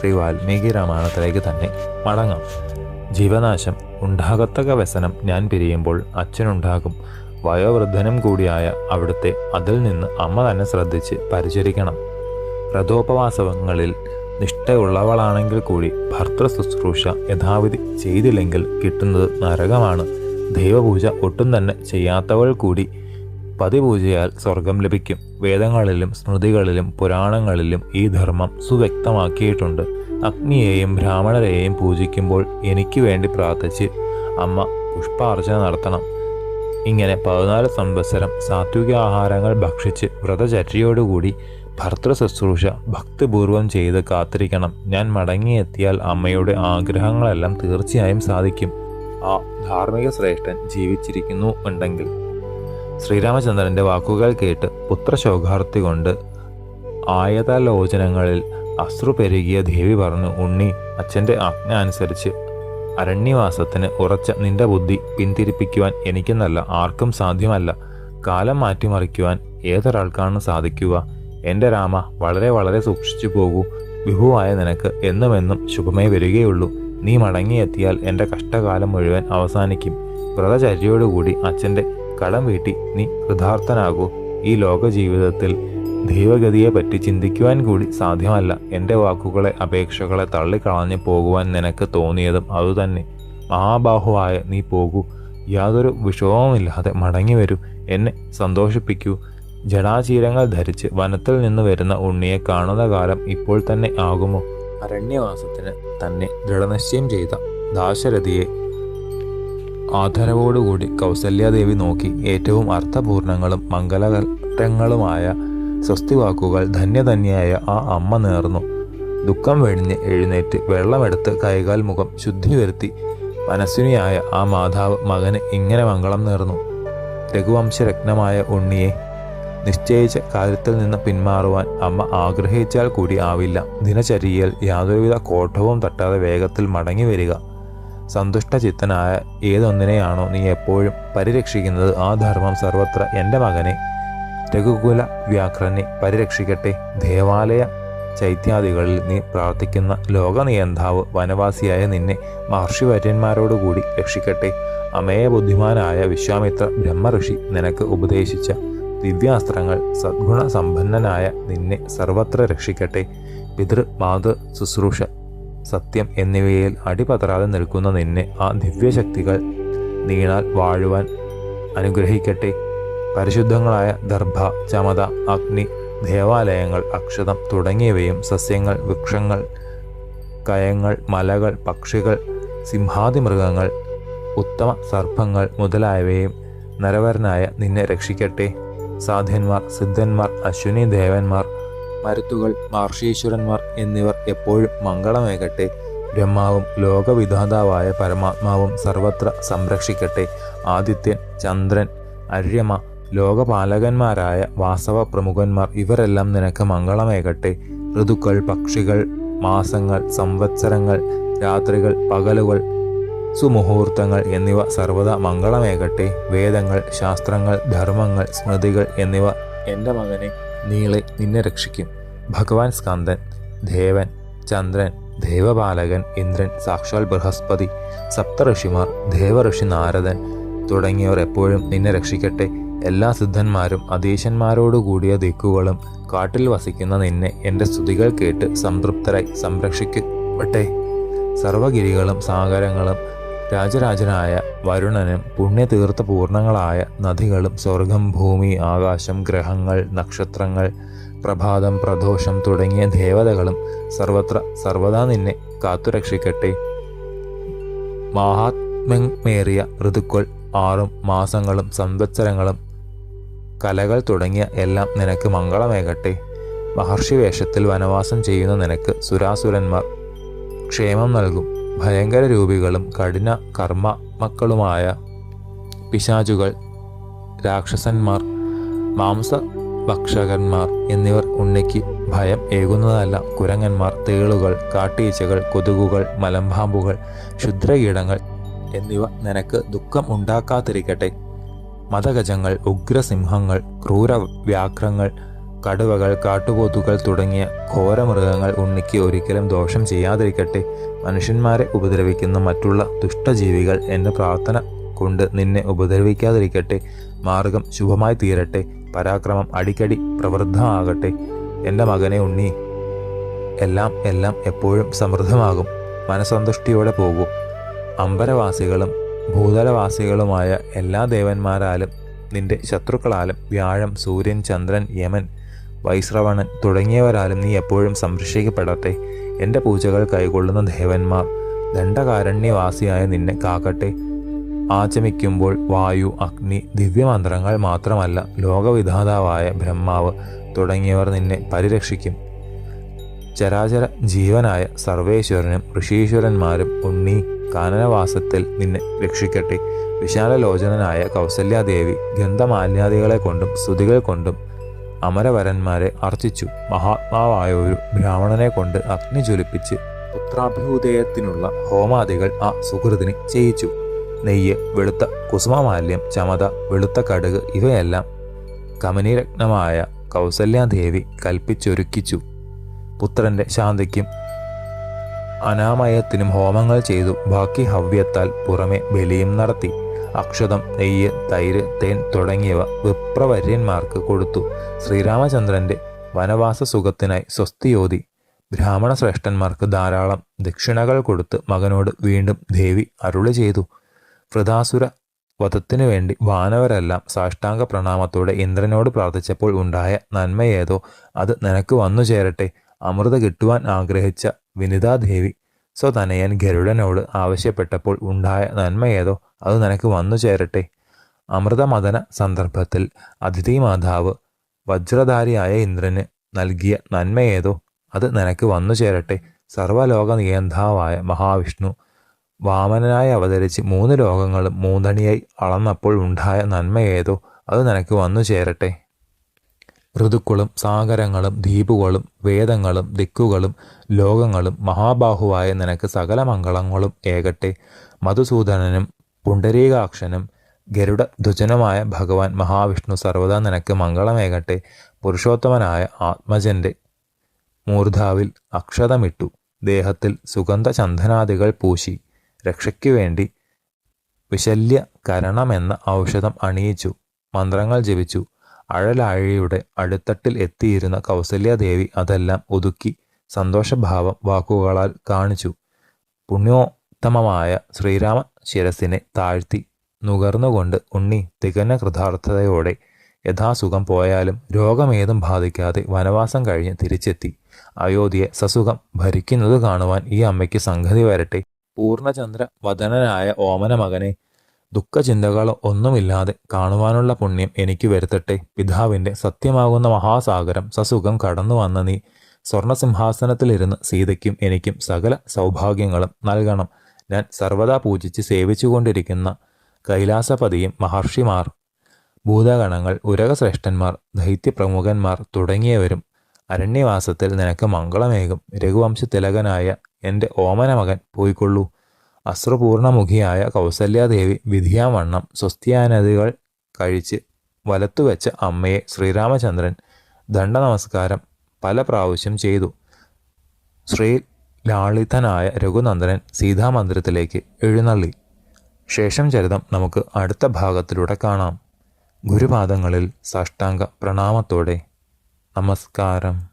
ശ്രീ വാൽമീകി രാമായണത്തിലേക്ക് തന്നെ മടങ്ങാം. ജീവനാശം ഉണ്ടാകത്തക വ്യസനം ഞാൻ പിരിയുമ്പോൾ അച്ഛനുണ്ടാകും. വയോവൃദ്ധനും കൂടിയായ അവിടുത്തെ അതിൽ നിന്ന് അമ്മ തന്നെ ശ്രദ്ധിച്ച് പരിചരിക്കണം. വ്രതോപവാസങ്ങളിൽ നിഷ്ഠയുള്ളവളാണെങ്കിൽ കൂടി ഭർത്തൃ ശുശ്രൂഷ യഥാവിധി ചെയ്തില്ലെങ്കിൽ കിട്ടുന്നത് നരകമാണ്. ദൈവപൂജ ഒട്ടും തന്നെ ചെയ്യാത്തവൾ കൂടി പതിപൂജയാൽ സ്വർഗം ലഭിക്കും. വേദങ്ങളിലും സ്മൃതികളിലും പുരാണങ്ങളിലും ഈ ധർമ്മം സുവ്യക്തമാക്കിയിട്ടുണ്ട്. അഗ്നിയെയും ബ്രാഹ്മണരെയും പൂജിക്കുമ്പോൾ എനിക്ക് വേണ്ടി പ്രാർത്ഥിച്ച് അമ്മ പുഷ്പാർച്ചന നടത്തണം. ഇങ്ങനെ പതിനാല് സംവത്സരം സാത്വിക ആഹാരങ്ങൾ ഭക്ഷിച്ച് വ്രതചര്യയോടുകൂടി ഭർത്തൃ ശുശ്രൂഷ ഭക്തിപൂർവം ചെയ്ത് കാത്തിരിക്കണം. ഞാൻ മടങ്ങിയെത്തിയാൽ അമ്മയുടെ ആഗ്രഹങ്ങളെല്ലാം തീർച്ചയായും സാധിക്കും. ആ ധാർമ്മിക ശ്രേഷ്ഠൻ ജീവിച്ചിരിക്കുന്നു ഉണ്ടെങ്കിൽ ശ്രീരാമചന്ദ്രന്റെ വാക്കുകൾ കേട്ട് പുത്രശോകാർത്തി കൊണ്ട് ആയതലോചനങ്ങളിൽ അശ്രു പെരുകിയ ദേവി പറഞ്ഞു ഉണ്ണി അച്ഛന്റെ ആജ്ഞ അനുസരിച്ച് അരണ്യവാസത്തിന് ഉറച്ച നിന്റെ ബുദ്ധി പിന്തിരിപ്പിക്കുവാൻ എനിക്കെന്നല്ല ആർക്കും സാധ്യമല്ല. കാലം മാറ്റിമറിക്കുവാൻ ഏതൊരാൾക്കാണ് സാധിക്കുക? എന്റെ രാമ വളരെ വളരെ സൂക്ഷിച്ചു പോകൂ. വിഭുവായ നിനക്ക് എന്നുമെന്നും ശുഭമേ വരികയുള്ളൂ. നീ മടങ്ങിയെത്തിയാൽ എന്റെ കഷ്ടകാലം മുഴുവൻ അവസാനിക്കും. വ്രതചര്യയോടുകൂടി അച്ഛന്റെ കടം വീട്ടി. നീ കൃതാർത്ഥനാകൂ. ഈ ലോക ജീവിതത്തിൽ ദൈവഗതിയെപ്പറ്റി ചിന്തിക്കുവാൻ കൂടി സാധ്യമല്ല. എന്റെ വാക്കുകളെ അപേക്ഷകളെ തള്ളിക്കളഞ്ഞു പോകുവാൻ നിനക്ക് തോന്നിയതും അതുതന്നെ. മഹാബാഹുവായ നീ പോകൂ. യാതൊരു വിഷമവുമില്ലാതെ മടങ്ങി വരൂ. എന്നെ സന്തോഷിപ്പിക്കൂ. ജടാചീരങ്ങൾ ധരിച്ച് വനത്തിൽ നിന്ന് വരുന്ന ഉണ്ണിയെ കാണുന്ന കാലം ഇപ്പോൾ തന്നെ ആകുമോ? അരണ്യവാസത്തിന് തന്നെ ദൃഢനിശ്ചയം ചെയ്ത ദാശരഥിയെ ആദരവോടുകൂടി കൗസല്യാദേവി നോക്കി ഏറ്റവും അർത്ഥപൂർണങ്ങളും മംഗളകരങ്ങളുമായ സ്വസ്തിവാക്കുകൾ ധന്യധന്യായ ആ അമ്മ നേർന്നു. ദുഃഖം വെടിഞ്ഞ് എഴുന്നേറ്റ് വെള്ളമെടുത്ത് കൈകാൽ മുഖം ശുദ്ധി വരുത്തി മനസ്സിനിയായ ആ മാതാവ് മകന് ഇങ്ങനെ മംഗളം നേർന്നു. രഘുവംശരത്നമായ ഉണ്ണിയെ നിശ്ചയിച്ച കാര്യത്തിൽ നിന്ന് പിന്മാറുവാൻ അമ്മ ആഗ്രഹിച്ചാൽ കൂടി ആവില്ല. ദിനചര്യയിൽ യാതൊരുവിധ കോട്ടവും തട്ടാതെ വേഗത്തിൽ മടങ്ങി വരിക. സന്തുഷ്ടചിത്തനായ ഏതൊന്നിനെയാണോ നീ എപ്പോഴും പരിരക്ഷിക്കുന്നത് ആ ധർമ്മം സർവത്ര എന്റെ മകനെ. രഘുകുല വ്യാഘ്രനെ പരിരക്ഷിക്കട്ടെ. ദേവാലയ ചൈത്യാദികളിൽ നീ പ്രാർത്ഥിക്കുന്ന ലോകനിയന്താവ് വനവാസിയായ നിന്നെ മഹർഷിവര്യന്മാരോടുകൂടി രക്ഷിക്കട്ടെ. അമേയ ബുദ്ധിമാനായ വിശ്വാമിത്ര ബ്രഹ്മഋഷി നിനക്ക് ഉപദേശിച്ച ദിവ്യാസ്ത്രങ്ങൾ സദ്ഗുണ സമ്പന്നനായ നിന്നെ സർവത്ര രക്ഷിക്കട്ടെ. പിതൃ മാതൃ ശുശ്രൂഷ സത്യം എന്നിവയിൽ അടിപതറാതെ നിൽക്കുന്ന നിന്നെ ആ ദിവ്യശക്തികൾ നീണാൽ വാഴുവാൻ അനുഗ്രഹിക്കട്ടെ. പരിശുദ്ധങ്ങളായ ദർഭ ചമത അഗ്നി ദേവാലയങ്ങൾ അക്ഷതം തുടങ്ങിയവയും സസ്യങ്ങൾ വൃക്ഷങ്ങൾ കയങ്ങൾ മലകൾ പക്ഷികൾ സിംഹാതിമൃഗങ്ങൾ ഉത്തമ സർപ്പങ്ങൾ മുതലായവയും നരവരനായ നിന്നെ രക്ഷിക്കട്ടെ. സാധ്യന്മാർ സിദ്ധന്മാർ അശ്വിനി ദേവന്മാർ മരുത്തുകൾ മഹർഷീശ്വരന്മാർ എന്നിവർ എപ്പോഴും മംഗളമേകട്ടെ. ബ്രഹ്മാവും ലോകവിധാതാവായ പരമാത്മാവും സർവത്ര സംരക്ഷിക്കട്ടെ. ആദിത്യൻ ചന്ദ്രൻ അര്യമ ലോകപാലകന്മാരായ വാസവ പ്രമുഖന്മാർ ഇവരെല്ലാം നിനക്ക് മംഗളമേകട്ടെ. ഋതുക്കൾ പക്ഷികൾ മാസങ്ങൾ സംവത്സരങ്ങൾ രാത്രികൾ പകലുകൾ സുമുഹൂർത്തങ്ങൾ എന്നിവ സർവദാ മംഗളമേകട്ടെ. വേദങ്ങൾ ശാസ്ത്രങ്ങൾ ധർമ്മങ്ങൾ സ്മൃതികൾ എന്നിവ എന്റെ മകനെ നീളെ നിന്നെ രക്ഷിക്കും. ഭഗവാൻ സ്കന്ദൻ ദേവൻ ചന്ദ്രൻ ദേവപാലകൻ ഇന്ദ്രൻ സാക്ഷാൽ ബൃഹസ്പതി സപ്തഋഷിമാർ ദേവഋഷി നാരദൻ തുടങ്ങിയവർ എപ്പോഴും നിന്നെ രക്ഷിക്കട്ടെ. എല്ലാ സിദ്ധന്മാരും അതീശന്മാരോടുകൂടിയ ദിക്കുകളും കാട്ടിൽ വസിക്കുന്ന നിന്നെ എന്റെ സ്തുതികൾ കേട്ട് സംതൃപ്തരായി സംരക്ഷിക്കട്ടെ. സർവഗിരികളും സാഗരങ്ങളും രാജരാജനായ വരുണനും പുണ്യതീർത്ഥ പൂർണങ്ങളായ നദികളും സ്വർഗം ഭൂമി ആകാശം ഗ്രഹങ്ങൾ നക്ഷത്രങ്ങൾ പ്രഭാതം പ്രദോഷം തുടങ്ങിയ ദേവതകളും സർവത്ര സർവദാ നിന്നെ കാത്തുരക്ഷിക്കട്ടെ. മഹാത്മ്യമേറിയ ഋതുക്കൾ ആറും മാസങ്ങളും സംവത്സരങ്ങളും കലകൾ തുടങ്ങിയ എല്ലാം നിനക്ക് മംഗളമേകട്ടെ. മഹർഷി വേഷത്തിൽ വനവാസം ചെയ്യുന്ന നിനക്ക് സുരാസുരന്മാർ ക്ഷേമം നൽകും. ഭയങ്കര രൂപികളും കഠിന കർമ്മ മക്കളുമായ പിശാചുകൾ രാക്ഷസന്മാർ മാംസ ഭക്ഷകന്മാർ എന്നിവർ ഉണ്ണിക്ക് ഭയം ഏകുന്നതല്ല. കുരങ്ങന്മാർ തേളുകൾ കാട്ടീച്ചകൾ കൊതുകുകൾ മലമ്പാമ്പുകൾ ക്ഷുദ്രകീടങ്ങൾ എന്നിവ നിനക്ക് ദുഃഖം ഉണ്ടാക്കാതിരിക്കട്ടെ. മതഗജങ്ങൾ ഉഗ്രസിംഹങ്ങൾ ക്രൂര വ്യാഘ്രങ്ങൾ കടുവകൾ കാട്ടുപോത്തുകൾ തുടങ്ങിയ ഘോരമൃഗങ്ങൾ ഉണ്ണിക്ക് ഒരിക്കലും ദോഷം ചെയ്യാതിരിക്കട്ടെ. മനുഷ്യന്മാരെ ഉപദ്രവിക്കുന്ന മറ്റുള്ള ദുഷ്ടജീവികൾ എന്റെ പ്രാർത്ഥന കൊണ്ട് നിന്നെ ഉപദ്രവിക്കാതിരിക്കട്ടെ. മാർഗം ശുഭമായി തീരട്ടെ. പരാക്രമം അടിക്കടി പ്രവൃദ്ധമാകട്ടെ. എന്റെ മകനെ ഉണ്ണി. എല്ലാം എല്ലാം എപ്പോഴും സമൃദ്ധമാകും. മനസന്തുഷ്ടിയോടെ പോകൂ. അമ്പരവാസികളും ഭൂതലവാസികളുമായ എല്ലാ ദേവന്മാരാലും നിന്റെ ശത്രുക്കളാലും വ്യാഴം സൂര്യൻ ചന്ദ്രൻ യമൻ വൈശ്രവണൻ തുടങ്ങിയവരാലും നീ എപ്പോഴും സംരക്ഷിക്കപ്പെടട്ടെ. എന്റെ പൂജകൾ കൈകൊള്ളുന്ന ദേവന്മാർ ദണ്ഡകാരണ്യവാസിയായ നിന്നെ കാക്കട്ടെ. ആചമിക്കുമ്പോൾ വായു അഗ്നി ദിവ്യമന്ത്രങ്ങൾ മാത്രമല്ല ലോകവിധാതാവായ ബ്രഹ്മാവ് തുടങ്ങിയവർ നിന്നെ പരിരക്ഷിക്കും. ചരാചര ജീവനായ സർവേശ്വരനും ഋഷീശ്വരന്മാരും ഉണ്ണി കാനനവാസത്തിൽ നിന്നെ രക്ഷിക്കട്ടെ. വിശാലലോചനനായ കൗസല്യാദേവി ഗന്ധമാല്യാദികളെ കൊണ്ടും സ്തുതികൾ കൊണ്ടും അമരവരന്മാരെ അർച്ചിച്ചു. മഹാത്മാവായ ഒരു ബ്രാഹ്മണനെ കൊണ്ട് അഗ്നി ജ്വലിപ്പിച്ച് പുത്രാഭ്യുദയത്തിനുള്ള ഹോമാദികൾ ആ സുഹൃതിന് ചെയ്യിച്ചു. നെയ്യ് വെളുത്ത കുസുമമാല്യം ചമത വെളുത്ത കടുക് ഇവയെല്ലാം കമനീരത്നമായ കൗസല്യാദേവി കൽപ്പിച്ചൊരുക്കിച്ചു. പുത്രന്റെ ശാന്തിക്കും അനാമയത്തിനും ഹോമങ്ങൾ ചെയ്തു. ബാക്കി ഹവ്യത്താൽ പുറമെ ബലിയും നടത്തി. അക്ഷതം നെയ്യ് തൈര് തേൻ തുടങ്ങിയവ വിപ്രവര്യന്മാർക്ക് കൊടുത്തു. ശ്രീരാമചന്ദ്രന്റെ വനവാസ സുഖത്തിനായി സ്വസ്തിയോതി ബ്രാഹ്മണ ശ്രേഷ്ഠന്മാർക്ക് ധാരാളം ദക്ഷിണകൾ കൊടുത്ത് മകനോട് വീണ്ടും ദേവി അരുളി ചെയ്തു. വൃതാസുര വധത്തിനു വേണ്ടി വാനവരെല്ലാം സാഷ്ടാംഗ പ്രണാമത്തോടെ ഇന്ദ്രനോട് പ്രാർത്ഥിച്ചപ്പോൾ ഉണ്ടായ നന്മയേതോ അത് നിനക്ക് വന്നു ചേരട്ടെ. അമൃത കിട്ടുവാൻ ആഗ്രഹിച്ച വിനിതാദേവി സ്വതനയൻ ഗരുഡനോട് ആവശ്യപ്പെട്ടപ്പോൾ ഉണ്ടായ നന്മയേതോ അത് നിനക്ക് വന്നു ചേരട്ടെ. അമൃതമദന സന്ദർഭത്തിൽ അതിഥി മാതാവ് വജ്രധാരിയായ ഇന്ദ്രന് നൽകിയ നന്മയേതോ അത് നിനക്ക് വന്നു ചേരട്ടെ. സർവലോക നിയന്താവായ മഹാവിഷ്ണു വാമനായി അവതരിച്ച് മൂന്ന് ലോകങ്ങളും മൂന്നണിയായി അളന്നപ്പോൾ ഉണ്ടായ നന്മയേതോ അത് നിനക്ക് വന്നു ചേരട്ടെ. ഋതുക്കളും സാഗരങ്ങളും ദ്വീപുകളും വേദങ്ങളും ദിക്കുകളും ലോകങ്ങളും മഹാബാഹുവായ നിനക്ക് സകല മംഗളങ്ങളും ഏകട്ടെ. മധുസൂദനനും പുണ്ടരീകാക്ഷനും ഗരുഡ ഭഗവാൻ മഹാവിഷ്ണു സർവദാ നിനക്ക് മംഗളമേകട്ടെ. പുരുഷോത്തമനായ ആത്മജന്റെ മൂർധാവിൽ അക്ഷതമിട്ടു. ദേഹത്തിൽ സുഗന്ധ ചന്ദനാദികൾ പൂശി. രക്ഷയ്ക്കു വേണ്ടി വിശല്യ കരണമെന്ന ഔഷധം അണിയിച്ചു. മന്ത്രങ്ങൾ ജപിച്ചു. അഴലാഴിയുടെ അടുത്തട്ടിൽ എത്തിയിരുന്ന കൗസല്യാദേവി അതെല്ലാം ഒതുക്കി സന്തോഷഭാവം വാക്കുകളാൽ കാണിച്ചു. പുണ്യോത്തമമായ ശ്രീരാമ ശിരസിനെ താഴ്ത്തി നുകർന്നുകൊണ്ട് ഉണ്ണി തികഞ്ഞ കൃതാർത്ഥതയോടെ യഥാസുഖം പോയാലും രോഗമേതും ബാധിക്കാതെ വനവാസം കഴിഞ്ഞ് തിരിച്ചെത്തി. അയോധ്യയെ സസുഖം ഭരിക്കുന്നത് കാണുവാൻ ഈ അമ്മയ്ക്ക് സംഗതി വരട്ടെ. പൂർണചന്ദ്ര വദനനായ ഓമന മകനെ ദുഃഖചിന്തകളോ ഒന്നുമില്ലാതെ കാണുവാനുള്ള പുണ്യം എനിക്ക് വരുത്തട്ടെ. പിതാവിന്റെ സത്യമാകുന്ന മഹാസാഗരം സസുഖം കടന്നു വന്ന നീ സ്വർണസിംഹാസനത്തിലിരുന്ന് സീതയ്ക്കും എനിക്കും സകല സൗഭാഗ്യങ്ങളും നൽകണം. ഞാൻ സർവദാ പൂജിച്ച് സേവിച്ചുകൊണ്ടിരിക്കുന്ന കൈലാസപതിയും മഹർഷിമാർ ഭൂതഗണങ്ങൾ ഉരകശ്രേഷ്ഠന്മാർ ദൈത്യപ്രമുഖന്മാർ തുടങ്ങിയവരും അരണ്യവാസത്തിൽ നിനക്ക് മംഗളമേകും. രഘുവംശ തിലകനായ എന്റെ ഓമന മകൻ പോയിക്കൊള്ളൂ. അശ്രുപൂർണമുഖിയായ കൗസല്യാദേവി വിധിയാവണ്ണം സ്വസ്ഥ്യാനതികൾ കഴിച്ച് വലത്തുവെച്ച അമ്മയെ ശ്രീരാമചന്ദ്രൻ ദണ്ഡ നമസ്കാരം പല പ്രാവശ്യം ചെയ്തു. ശ്രീ ലാളിതനായ രഘുനന്ദനൻ സീതാമന്ദിരത്തിലേക്ക് എഴുന്നള്ളി. ശേഷം ചരിതം നമുക്ക് അടുത്ത ഭാഗത്തിലൂടെ കാണാം. ഗുരുപാദങ്ങളിൽ സാഷ്ടാംഗ പ്രണാമത്തോടെ നമസ്കാരം.